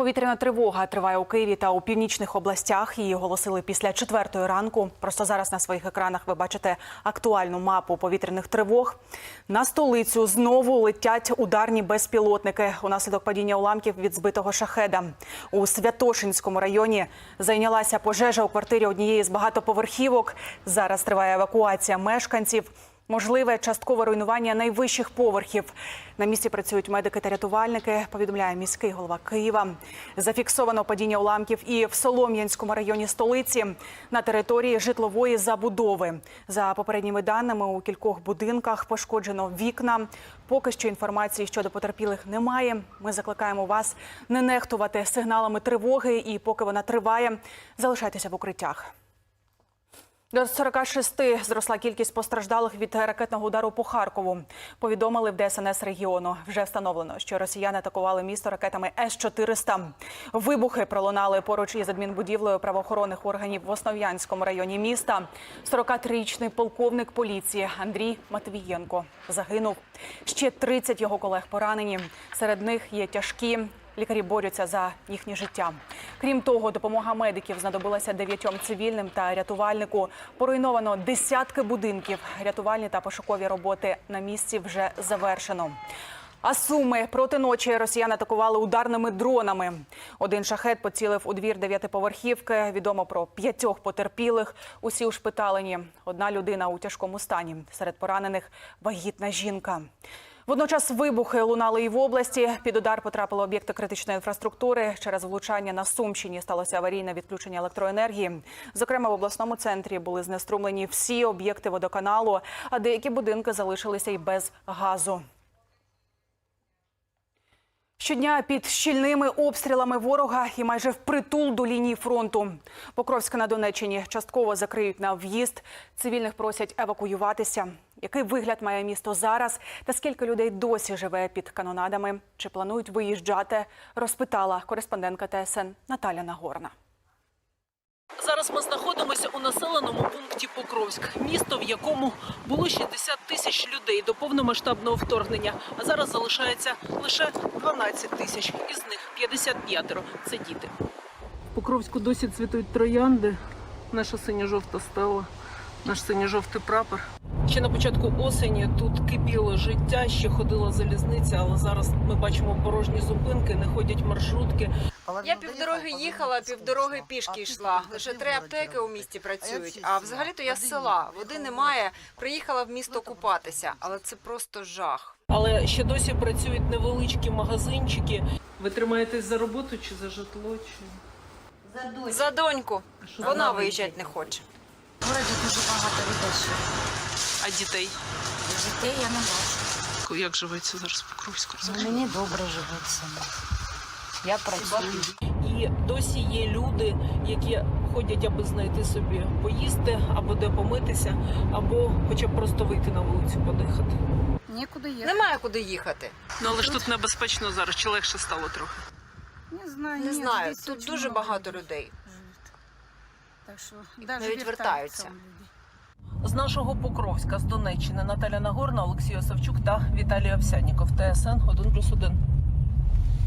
Повітряна тривога триває у Києві та у північних областях. Її оголосили після четвертої ранку. Просто зараз на своїх екранах ви бачите актуальну мапу повітряних тривог. На столицю знову летять ударні безпілотники унаслідок падіння уламків від збитого шахеда. У Святошинському районі зайнялася пожежа у квартирі однієї з багатоповерхівок. Зараз триває евакуація мешканців. Можливе часткове руйнування найвищих поверхів. На місці працюють медики та рятувальники. Повідомляє міський голова Києва. Зафіксовано падіння уламків і в Солом'янському районі столиці на території житлової забудови. За попередніми даними у кількох будинках пошкоджено вікна. Поки що інформації щодо потерпілих немає. Ми закликаємо вас не нехтувати сигналами тривоги. І поки вона триває, залишайтеся в укриттях. До 46 зросла кількість постраждалих від ракетного удару по Харкову. Повідомили в ДСНС регіону. Вже встановлено, що росіяни атакували місто ракетами С-400. Вибухи пролунали поруч із адмінбудівлею правоохоронних органів в Основ'янському районі міста. 43-річний полковник поліції Андрій Матвієнко загинув. Ще 30 його колег поранені. Серед них є тяжкі. Лікарі борються за їхнє життя. Крім того, допомога медиків знадобилася дев'ятьом цивільним та рятувальнику. Поруйновано десятки будинків. Рятувальні та пошукові роботи на місці вже завершено. А суми проти ночі росіяни атакували ударними дронами. Один шахет поцілив у двір дев'ятиповерхівки. Відомо про п'ятьох потерпілих. Усі ушпиталені. Одна людина у тяжкому стані. Серед поранених вагітна жінка. Водночас вибухи лунали і в області. Під удар потрапили об'єкти критичної інфраструктури. Через влучання на Сумщині сталося аварійне відключення електроенергії. Зокрема, в обласному центрі були знеструмлені всі об'єкти водоканалу, а деякі будинки залишилися й без газу. Щодня під щільними обстрілами ворога і майже впритул до лінії фронту. Покровська на Донеччині частково закриють на в'їзд. Цивільних просять евакуюватися. Який вигляд має місто зараз та скільки людей досі живе під канонадами? Чи планують виїжджати? Розпитала кореспондентка ТСН Наталя Нагорна. Зараз ми знаходимося у населеному Покровськ, місто, в якому було 60 тисяч людей до повномасштабного вторгнення. А зараз залишається лише 12 тисяч. Із них 55 – це діти. В Покровську досі цвітуть троянди. Наша синьо-жовта стела, наш синьо-жовтий прапор. Ще на початку осені тут кипіло життя, ще ходила залізниця, але зараз ми бачимо порожні зупинки, не ходять маршрутки. Я півдороги їхала, півдороги пішки йшла. Лише три аптеки у місті працюють. А взагалі-то я з села. Води немає. Приїхала в місто купатися, але це просто жах. Але ще досі працюють невеличкі магазинчики. Ви тримаєтесь за роботу чи за житло? Чи За доньку. що Вона за- виїжджати не хоче. В городі дуже багато людей. А дітей? Дітей я не бачу. Як живеться зараз в Покровську? Ну, Мені добре живеться. Я працюю. І досі є люди, які ходять, аби знайти собі поїсти, або де помитися, або хоча б просто вийти на вулицю подихати. Нікуди їхати. Немає куди їхати. Ну але ж тут небезпечно зараз, чи легше стало трохи. Не знаю. Не ні, знаю. Тут дуже багато людей. Так що навіть вертаються. З нашого Покровська, з Донеччини, Наталя Нагорна, Олексій Осавчук та Віталій Овсянніков. ТСН 1+,1.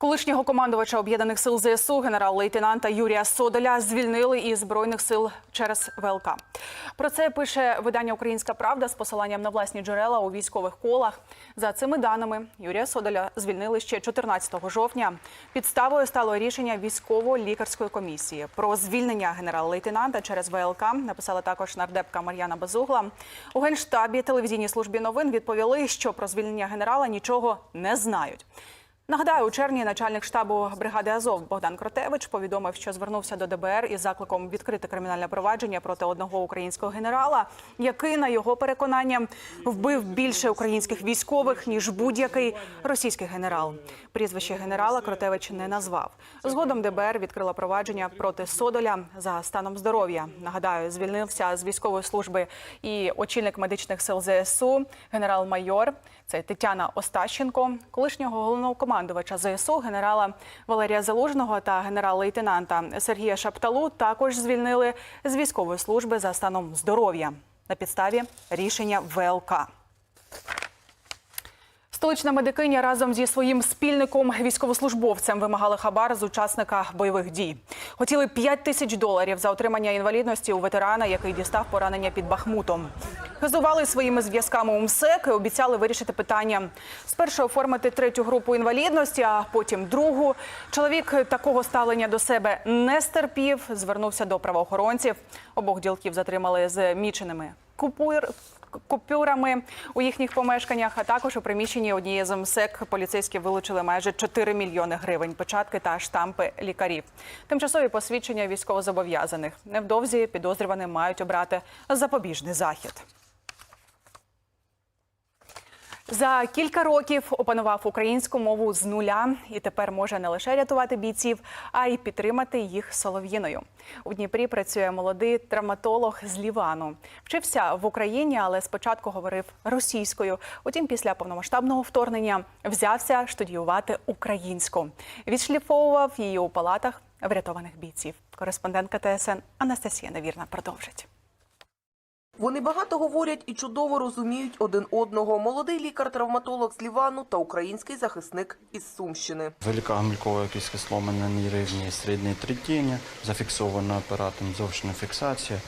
Колишнього командувача об'єднаних сил ЗСУ генерал-лейтенанта Юрія Содоля звільнили із збройних сил через ВЛК. Про це пише видання Українська Правда з посиланням на власні джерела у військових колах. За цими даними Юрія Содоля звільнили ще 14 жовтня. Підставою стало рішення військово-лікарської комісії про звільнення генерал-лейтенанта через ВЛК. Написала також нардепка Мар'яна Безугла. У генштабі телевізійній службі новин відповіли, що про звільнення генерала нічого не знають. Нагадаю, у червні начальник штабу бригади Азов Богдан Кротевич повідомив, що звернувся до ДБР із закликом відкрити кримінальне провадження проти одного українського генерала, який, на його переконання, вбив більше українських військових ніж будь-який російський генерал. Прізвище генерала Кротевич не назвав. Згодом ДБР відкрила провадження проти Содоля за станом здоров'я. Нагадаю, звільнився з військової служби і очільник медичних сил ЗСУ, генерал-майор. Це Тетяна Остащенко, колишнього головнокомандувача ЗСУ, генерала Валерія Залужного та генерал-лейтенанта Сергія Шапталу також звільнили з військової служби за станом здоров'я на підставі рішення ВЛК. Столична медикиня разом зі своїм спільником військовослужбовцем вимагали хабар з учасника бойових дій. Хотіли 5 тисяч доларів за отримання інвалідності у ветерана, який дістав поранення під Бахмутом. Хизували своїми зв'язками у МСЕК і обіцяли вирішити питання. Спершу оформити третю групу інвалідності, а потім другу. Чоловік такого ставлення до себе не стерпів. Звернувся до правоохоронців. Обох ділків затримали з міченими купур купюрами у їхніх помешканнях, а також у приміщенні однієї з МСЕК поліцейські вилучили майже 4 мільйони гривень, печатки та штампи лікарів. Тимчасові посвідчення військовозобов'язаних. Невдовзі підозрювані мають обрати запобіжний захід. За кілька років опанував українську мову з нуля і тепер може не лише рятувати бійців, а й підтримати їх солов'їною. У Дніпрі працює молодий травматолог з Лівану. Вчився в Україні, але спочатку говорив російською. Утім, після повномасштабного вторгнення взявся студіювати українську. Відшліфовував її у палатах врятованих бійців. Кореспондентка ТСН Анастасія Невірна продовжить. Вони багато говорять і чудово розуміють один одного. Молодий лікар-травматолог з Лівану та український захисник із Сумщини. Велика гамількова кислома на рівні середньої третини, зафіксована апаратом зовшена фіксація.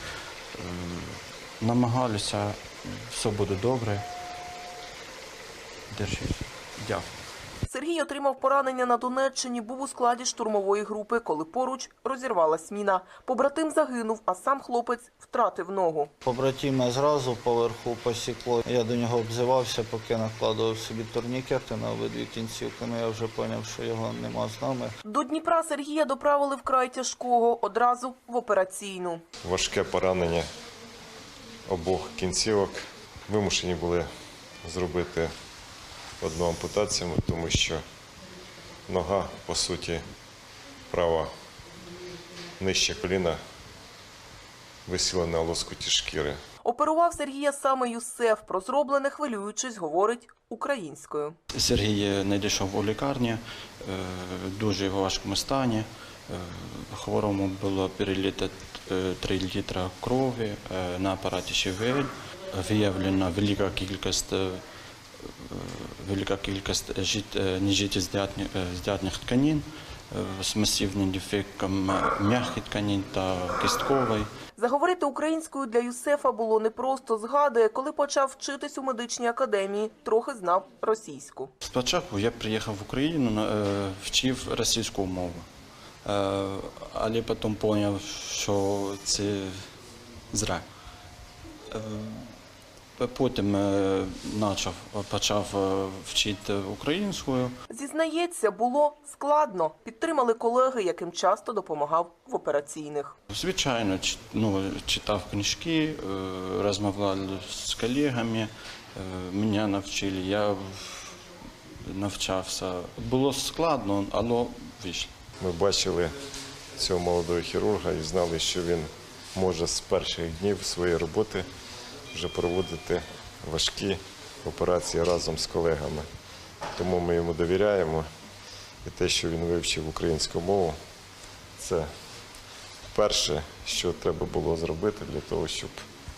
Е, Намагалися, все буде добре. Держись. Дякую. Сергій отримав поранення на Донеччині, був у складі штурмової групи, коли поруч розірвалась міна. Побратим загинув, а сам хлопець втратив ногу. Побратима зразу поверху посікло. Я до нього обзивався, поки накладував собі турнікети на обидві кінцівки. Ну я вже зрозумів, що його нема з нами. До Дніпра Сергія доправили вкрай тяжкого, одразу в операційну. важке поранення обох кінцівок. Вимушені були зробити одну ампутацію, тому що нога, по суті, права нижче коліна висіла на лоскуті шкіри. Оперував Сергія саме Юсеф. Про зроблене хвилюючись, говорить українською. Сергій надійшов у лікарні е, в дуже важкому стані. Е, Хворому було переліто 3 літра крові е, на апараті ШВЛ. Виявлена велика кількість, е, велика кількість е, нежиттєздатних е, тканин е, з масивним дефектом м'яких тканин та кісткової. Заговорити українською для Юсефа було непросто. Згадує, коли почав вчитись у медичній академії, трохи знав російську. Спочатку я приїхав в Україну, вчив російську мову, але потім зрозумів, що це зря. Потім е, почав, почав е, вчити українською. Зізнається, було складно. Підтримали колеги, яким часто допомагав в операційних. Звичайно, ну, читав книжки, е, розмовляв з колегами, мене навчили, я навчався. Було складно, але вийшло. Ми бачили цього молодого хірурга і знали, що він може з перших днів своєї роботи вже проводити важкі операції разом з колегами. Тому ми йому довіряємо. І те, що він вивчив українську мову, це перше, що треба було зробити для того, щоб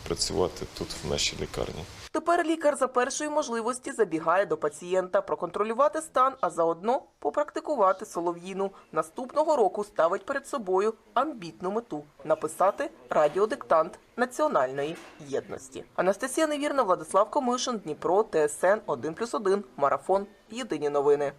працювати тут, в нашій лікарні. Тепер лікар за першої можливості забігає до пацієнта, проконтролювати стан, а заодно попрактикувати солов'їну. Наступного року ставить перед собою амбітну мету написати радіодиктант національної єдності. Анастасія Невірна, Владислав Комишин, Дніпро, ТСН 1+,1, Марафон. Єдині новини.